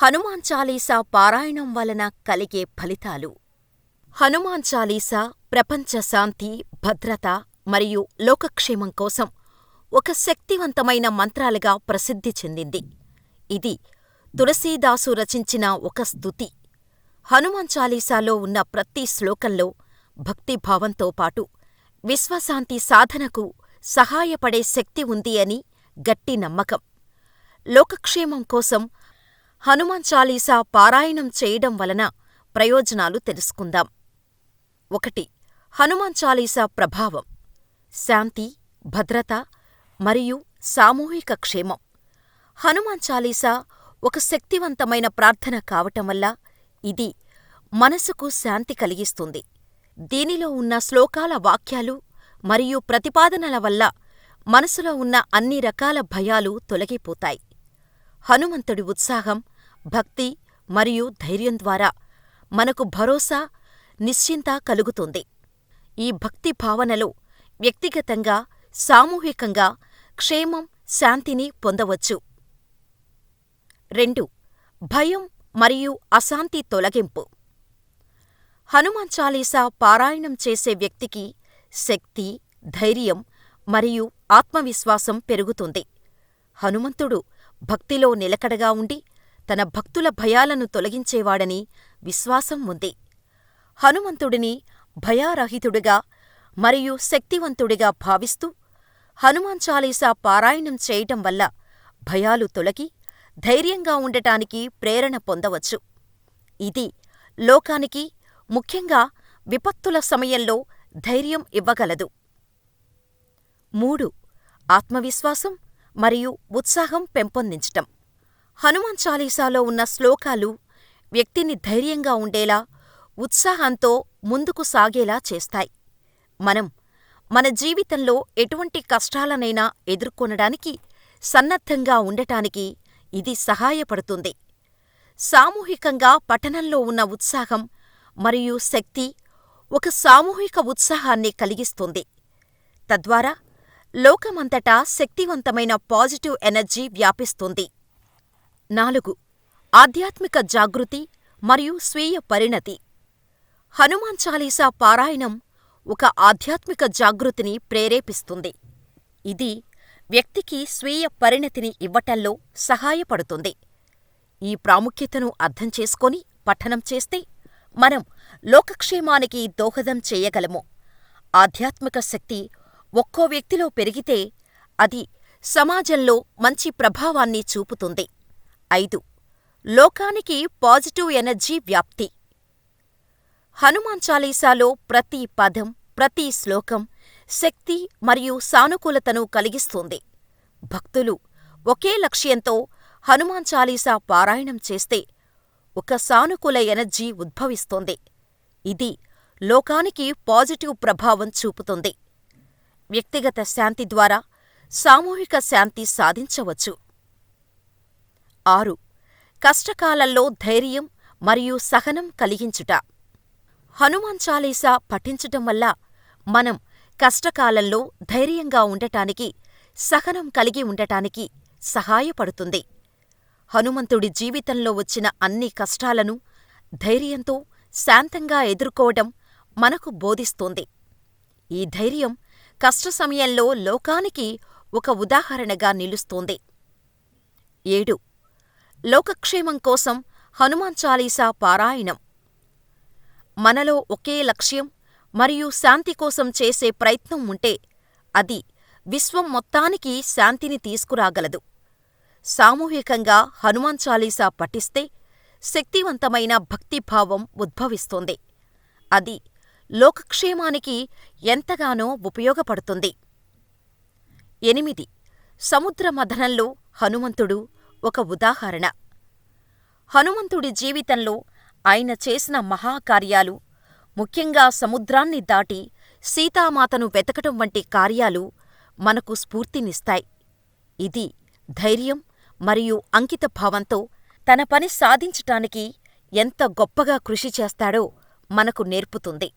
హనుమాన్ చాలీసా పారాయణం వలన కలిగే ఫలితాలు. హనుమాన్ చాలీసా ప్రపంచ శాంతి భద్రత మరియు లోకక్షేమం కోసం ఒక శక్తివంతమైన మంత్రాలుగా ప్రసిద్ధి చెందింది. ఇది తులసీదాసు రచించిన ఒక స్తుతి. హనుమాన్ చాలీసాలో ఉన్న ప్రతి శ్లోకంలో భక్తిభావంతో పాటు విశ్వశాంతి సాధనకు సహాయపడే శక్తి ఉంది అని గట్టి నమ్మకం. లోకక్షేమం కోసం హనుమాన్ చాలీసా పారాయణం చేయడం వలన ప్రయోజనాలు తెలుసుకుందాం. ఒకటి హనుమాన్ చాలీసా ప్రభావం శాంతి భద్రత మరియు సామూహిక క్షేమం. హనుమాన్ చాలీసా ఒక శక్తివంతమైన ప్రార్థన కావటం వల్ల ఇది మనసుకు శాంతి కలిగిస్తుంది. దీనిలో ఉన్న శ్లోకాల వాక్యాలు మరియు ప్రతిపాదనల వల్ల మనసులో ఉన్న అన్ని రకాల భయాలు తొలగిపోతాయి. హనుమంతుడి ఉత్సాహం భక్తి మరియు ధైర్యం ద్వారా మనకు భరోసా నిశ్చింత కలుగుతుంది. ఈ భక్తి భావనలో వ్యక్తిగతంగా సామూహికంగా క్షేమం శాంతిని పొందవచ్చు. రెండు భయం మరియు అశాంతి తొలగింపు. హనుమాన్ చాలీసా పారాయణం చేసే వ్యక్తికి శక్తి ధైర్యం మరియు ఆత్మవిశ్వాసం పెరుగుతుంది. హనుమంతుడు భక్తిలో నిలకడగా ఉండి తన భక్తుల భయాలను తొలగించేవాడని విశ్వాసం ఉంది. హనుమంతుడిని భయారహితుడిగా మరియు శక్తివంతుడిగా భావిస్తూ హనుమాన్ చాలీసా పారాయణం చేయటం వల్ల భయాలు తొలగి ధైర్యంగా ఉండటానికి ప్రేరణ పొందవచ్చు. ఇది లోకానికి ముఖ్యంగా విపత్తుల సమయంలో ధైర్యం ఇవ్వగలదు. మూడు ఆత్మవిశ్వాసం మరియు ఉత్సాహం పెంపొందించటం. హనుమాన్ చాలీసాలో ఉన్న శ్లోకాలు వ్యక్తిని ధైర్యంగా ఉండేలా ఉత్సాహంతో ముందుకు సాగేలా చేస్తాయి. మనం మన జీవితంలో ఎటువంటి కష్టాలనైనా ఎదుర్కొనడానికి సన్నద్ధంగా ఉండటానికి ఇది సహాయపడుతుంది. సామూహికంగా పఠనంలో ఉన్న ఉత్సాహం మరియు శక్తి ఒక సామూహిక ఉత్సాహాన్ని కలిగిస్తుంది. తద్వారా లోకమంతటా శక్తివంతమైన పాజిటివ్ ఎనర్జీ వ్యాపిస్తుంది. నాలుగు ఆధ్యాత్మిక జాగృతి మరియు స్వీయ పరిణతి. హనుమాన్ చాలీసా పారాయణం ఒక ఆధ్యాత్మిక జాగృతిని ప్రేరేపిస్తుంది. ఇది వ్యక్తికి స్వీయ పరిణతిని ఇవ్వటంలో సహాయపడుతుంది. ఈ ప్రాముఖ్యతను అర్థం చేసుకొని పఠనం చేస్తే మనం లోకక్షేమానికి దోహదం చేయగలము. ఆధ్యాత్మిక శక్తి ఒక్కో వ్యక్తిలో పెరిగితే అది సమాజంలో మంచి ప్రభావాన్ని చూపుతుంది. ఐదు. లోకానికి పాజిటివ్ ఎనర్జీ వ్యాప్తి. హనుమాన్ చాలీసాలో ప్రతి పదం ప్రతి శ్లోకం శక్తి మరియు సానుకూలతను కలిగిస్తుంది. భక్తులు ఒకే లక్ష్యంతో హనుమాన్ చాలీసా పారాయణం చేస్తే ఒక సానుకూల ఎనర్జీ ఉద్భవిస్తోంది. ఇది లోకానికి పాజిటివ్ ప్రభావం చూపుతుంది. వ్యక్తిగత శాంతి ద్వారా సామూహిక శాంతి సాధించవచ్చు. ఆరు. కష్టకాలంలో ధైర్యం మరియు సహనం కలిగించుట. హనుమాన్ చాలీసా పఠించటం వల్ల మనం కష్టకాలంలో ధైర్యంగా ఉండటానికి సహనం కలిగి ఉండటానికి సహాయపడుతుంది. హనుమంతుడి జీవితంలో వచ్చిన అన్ని కష్టాలను ధైర్యంతో శాంతంగా ఎదుర్కోవడం మనకు బోధిస్తోంది. ఈ ధైర్యం కష్ట సమయంలో లోకానికి ఒక ఉదాహరణగా నిలుస్తోంది. ఏడు. లోకక్షేమం కోసం హనుమాన్ చాలీసా పారాయణం. మనలో ఒకే లక్ష్యం మరియు శాంతి కోసం చేసే ప్రయత్నం ఉంటే అది విశ్వం మొత్తానికి శాంతిని తీసుకురాగలదు. సామూహికంగా హనుమాన్ చాలీసా పఠిస్తే శక్తివంతమైన భక్తిభావం ఉద్భవిస్తోంది. అది లోకక్షేమానికి ఎంతగానో ఉపయోగపడుతుంది. ఎనిమిది. సముద్ర మథనంలో హనుమంతుడు ఒక ఉదాహరణ. హనుమంతుడి జీవితంలో ఆయన చేసిన మహాకార్యాలు ముఖ్యంగా సముద్రాన్ని దాటి సీతామాతను వెతకటం వంటి కార్యాలు మనకు స్ఫూర్తినిస్తాయి. ఇది ధైర్యం మరియు అంకితభావంతో తన పని సాధించటానికి ఎంత గొప్పగా కృషి చేస్తాడో మనకు నేర్పుతుంది.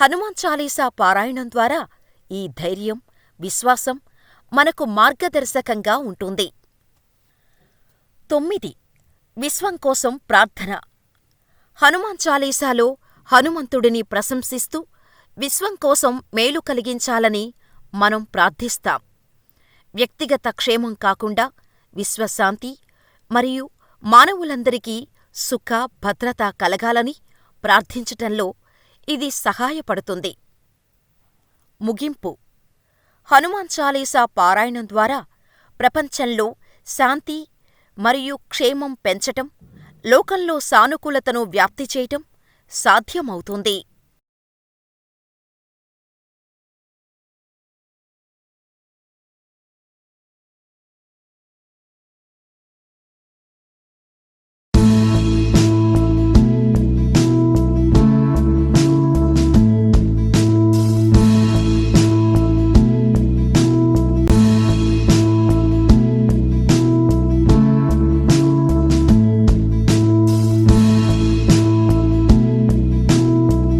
హనుమాన్ చాలీసా పారాయణం ద్వారా ఈ ధైర్యం విశ్వాసం మనకు మార్గదర్శకంగా ఉంటుంది. తొమ్మిది. విశ్వం కోసం ప్రార్థన. హనుమాన్ చాలీసాలో హనుమంతుడిని ప్రశంసిస్తూ విశ్వం కోసం మేలు కలిగించాలని మనం ప్రార్థిస్తాం. వ్యక్తిగత క్షేమం కాకుండా విశ్వశాంతి మరియు మానవులందరికీ సుఖ భద్రత కలగాలని ప్రార్థించటంలో ఇది సహాయపడుతుంది. ముగింపు. హనుమాన్ చాలీసా పారాయణం ద్వారా ప్రపంచంలో శాంతి మరియు క్షేమం పెంచటం లోకంలో సానుకూలతను వ్యాప్తి చేయటం సాధ్యమవుతుంది.